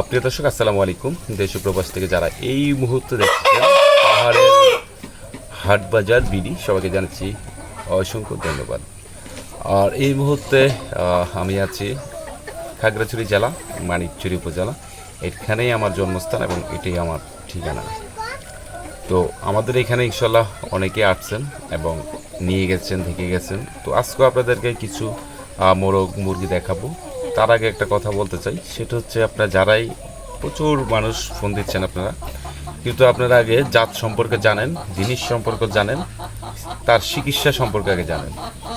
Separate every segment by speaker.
Speaker 1: প্রিয় দর্শক, আসসালামু আলাইকুম। দেশ প্রবাস থেকে যারা এই মুহূর্তে দেখছেন, পাহাড়ের হাট বাজার বিডি, সবাইকে জানাচ্ছি অসংখ্য ধন্যবাদ। আর এই মুহূর্তে আমি আছি খাগড়াছড়ি জেলা মানিকছড়ি উপজেলা। এখানেই আমার জন্মস্থান এবং এটাই আমার ঠিকানা। তো আমাদের এখানে ইনশাল্লাহ অনেকে আসছেন এবং নিয়ে গেছেন, থেকে গেছেন। তো আজকে আপনাদেরকে কিছু মোরগ মুরগি দেখাবো। তার আগে একটা কথা বলতে চাই। সেটা হচ্ছে আপনারা যারাই প্রচুর মানুষ ফোন দিচ্ছেন আপনারা, কিন্তু আপনারা আগে জাত সম্পর্কে জানেন, জিনিস সম্পর্কে জানেন, তার চিকিৎসা সম্পর্কে আগে জানেন।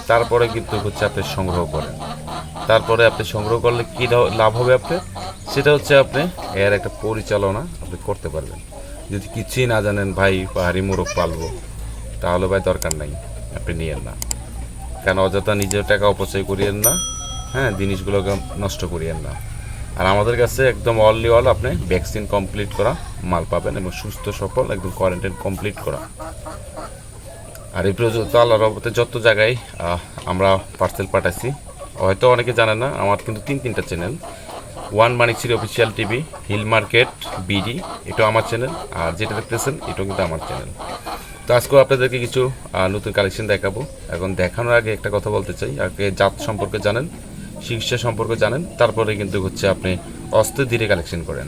Speaker 1: তারপরে কিন্তু হচ্ছে আপনি সংগ্রহ করেন। তারপরে আপনি সংগ্রহ করলে কী লাভ হবে আপনার? সেটা হচ্ছে আপনি এর একটা পরিচালনা আপনি করতে পারবেন। যদি কিছুই না জানেন, ভাই, পাহাড়ি মোরগ পালবো তাহলে ভাই দরকার নাই, আপনি নিয়েন না। কেন, অযথা নিজের টাকা অপচয় করিয়েন না। হ্যাঁ জিনিসগুলোকে নষ্ট করিয়েন না। আর আমাদের কাছে একদম অনলি অল আপনি ভ্যাকসিন কমপ্লিট করা, মাল পাবেন এবং সুস্থ, সফল, একদম কোয়ারেন্টাইন কমপ্লিট করা। আর এই পর্যন্ত আল্লাহর রহমতে যত জায়গায় আমরা পার্সেল পাঠাইছি, হয়তো অনেকে জানে না, আমার কিন্তু তিন, তিনটা channel one Manikchiri official TV hill market BD এটাও আমার চ্যানেল আর যেটা দেখতেছেন এটাও কিন্তু আমার চ্যানেল তো আজকেও আপনাদেরকে কিছু নতুন কালেকশন দেখাবো। এখন দেখানোর আগে একটা কথা বলতে চাই, আগে জাত সম্পর্কে জানেন। চিকিৎসা সম্পর্কে জানেন, তারপরে কিন্তু হচ্ছে আপনি অস্ত্র ধীরে কালেকশন করেন।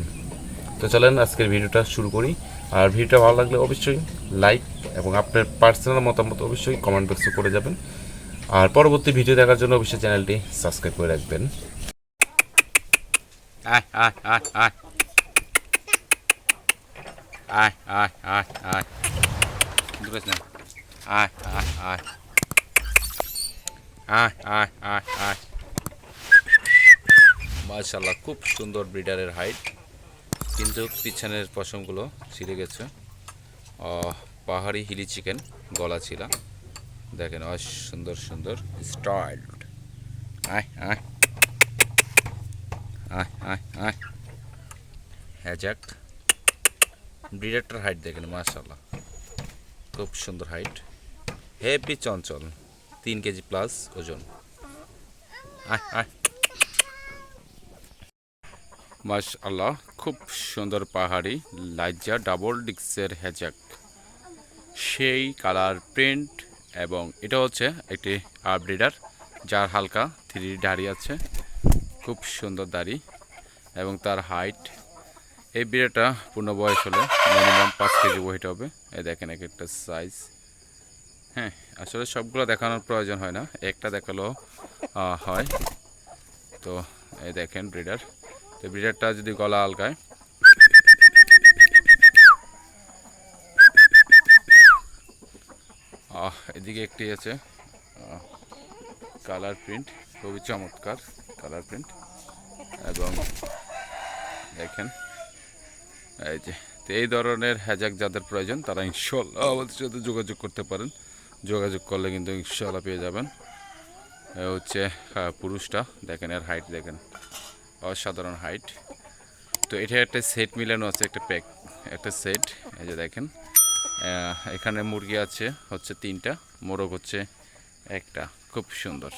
Speaker 1: তো চলেন, আজকের ভিডিওটা শুরু করি। আর ভিডিওটা ভালো লাগলে অবশ্যই লাইক এবং আপনার পার্সোনাল মতামত অবশ্যই কমেন্ট বক্সে করে যাবেন। আর পরবর্তী ভিডিও দেখার জন্য অবশ্যই চ্যানেলটি সাবস্ক্রাইব করে রাখবেন। আয় আয় আয় আয়। আয় আয় আয় আয়। না আয় আয়। আয় আয় আয় আয়। মাশাল্লাহ খুব সুন্দর ব্রিডারের হাইট কিন্তু পিছনের পশমগুলো ছিঁড়ে গেছে। পাহাড়ি হিলি চিকেন গলা ছিল দেখেন, অস, সুন্দর সুন্দর স্টাইলড আয় আয়। ব্রিডারটার হাইট দেখেন মাশাল্লাহ খুব সুন্দর হাইট হেভি চঞ্চল। তিন কেজি প্লাস ওজন। আয় আয়। মাশ আল্লাহ খুব সুন্দর পাহাড়ি লাইজা ডাবল ডিক্সের হ্যাজাক সেই কালার প্রিন্ট এবং এটা হচ্ছে একটি ব্রিডার যার হালকা থ্রি দাড়ি আছে। খুব সুন্দর দাড়ি এবং তার হাইট এই বিড়াটা পূর্ণ বয়স হলে মিনিমাম পাঁচ কেজি ওয়েট হবে। এই দেখেন এক একটা সাইজ হ্যাঁ আসলে সবগুলো দেখানোর প্রয়োজন হয় না। একটা দেখাল হয়। তো এই দেখেন ব্রিডার তো ব্রিডারটা যদি গলা আলকায় আহ, এদিকে একটি আছে কালার প্রিন্ট খুবই চমৎকার কালার প্রিন্ট। এবং দেখেন এই যে তো এই ধরনের হ্যাজাক যাদের প্রয়োজন তারা ইনশাল্লাহ আমাদের সাথে যোগাযোগ করতে পারেন। যোগাযোগ করলে কিন্তু ইনশাল্লাহ পেয়ে যাবেন। হচ্ছে পুরুষটা দেখেন এর হাইট দেখেন। অসাধারণ হাইট তো এটা একটা সেট মিলানো আছে, একটা প্যাক একটা সেট এই যে দেখেন। এখানে মুরগি আছে, হচ্ছে তিনটা, মোরগ হচ্ছে একটা, খুব সুন্দর।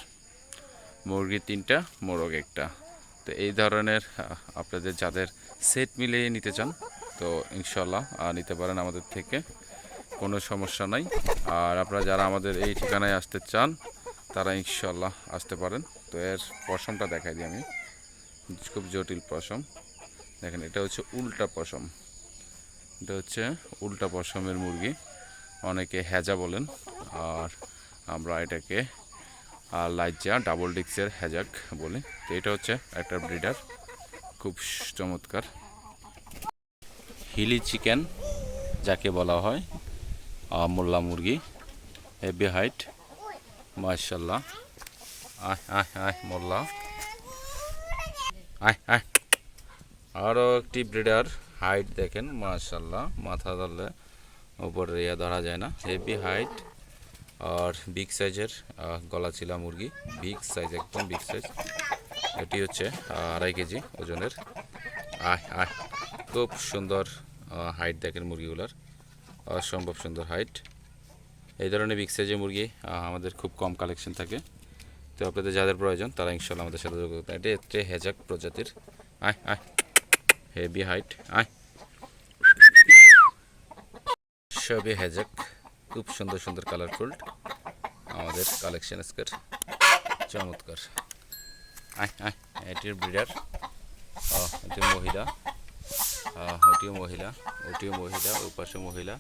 Speaker 1: মুরগি তিনটা, মোরগ একটা। তো এই ধরনের আপনাদের যাদের সেট মিলিয়ে নিতে চান, তো ইনশাল্লাহ নিতে পারেন আমাদের থেকে। কোনো সমস্যা নাই। আর আপনারা যারা আমাদের এই ঠিকানায় আসতে চান, তারা ইনশাল্লাহ আসতে পারেন। তো এর পশমটা দেখাই দিই আমি। খুব জটিল পশম। দেখেন, এটা হচ্ছে উল্টা পশম। এটা হচ্ছে উল্টা পশমের মুরগি। অনেকে হ্যাজা বলেন, আর আমরা এটাকে লাইজা ডাবল ডিক্সের হ্যাজাক বলি। তো এটা হচ্ছে একটা ব্রিডার, খুব চমৎকার। হিলি চিকেন যাকে বলা হয় মোল্লা মুরগি, হেভি হাইট মার্শাল্লাহ আয় আয় আয় মোল্লা। আয় আয়। আরও একটি ব্রিডার হাইট দেখেন মার্শাল্লাহ মাথা ধরলে উপরে ইয়া ধরা যায় না। হেভি হাইট আর বিগ সাইজের গলা ছিলা মুরগি। বিগ সাইজ একদম বিগ সাইজ এটি হচ্ছে আড়াই কেজি ওজনের। আয় আয়। খুব সুন্দর হাইট দেখেন মুরগিগুলোর। অসম্ভব সুন্দর হাইট এই ধরনের বিগ সাইজের মুরগি আমাদের খুব কম কালেকশন থাকে। তো আপনাদের যাদের প্রয়োজন, তারা ইনশাল্লাহ আমাদের সাথে যোগাযোগ করতে এটা হচ্ছে হেজাক প্রজাতির। আয় আয়। হেভি হাইট আয়। সবই হ্যাজাক খুব সুন্দর সুন্দর কালারফুল আমাদের কালেকশন আজকের চমৎকার। আয় আয়। এটির ব্রিডার এটি মহিলা। ওটিও মহিলা। ওটিও মহিলা। ওই পাশে মহিলা।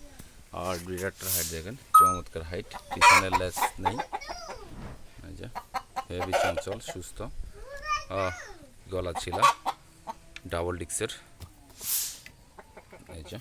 Speaker 1: আর ব্রিডারটার হাইট দেখেন। চমৎকার হাইট পিছনের লেস নেই। হেভি চঞ্চল সুস্থ। গলা ছিল। ডাবল ডিক্সের। এই যে।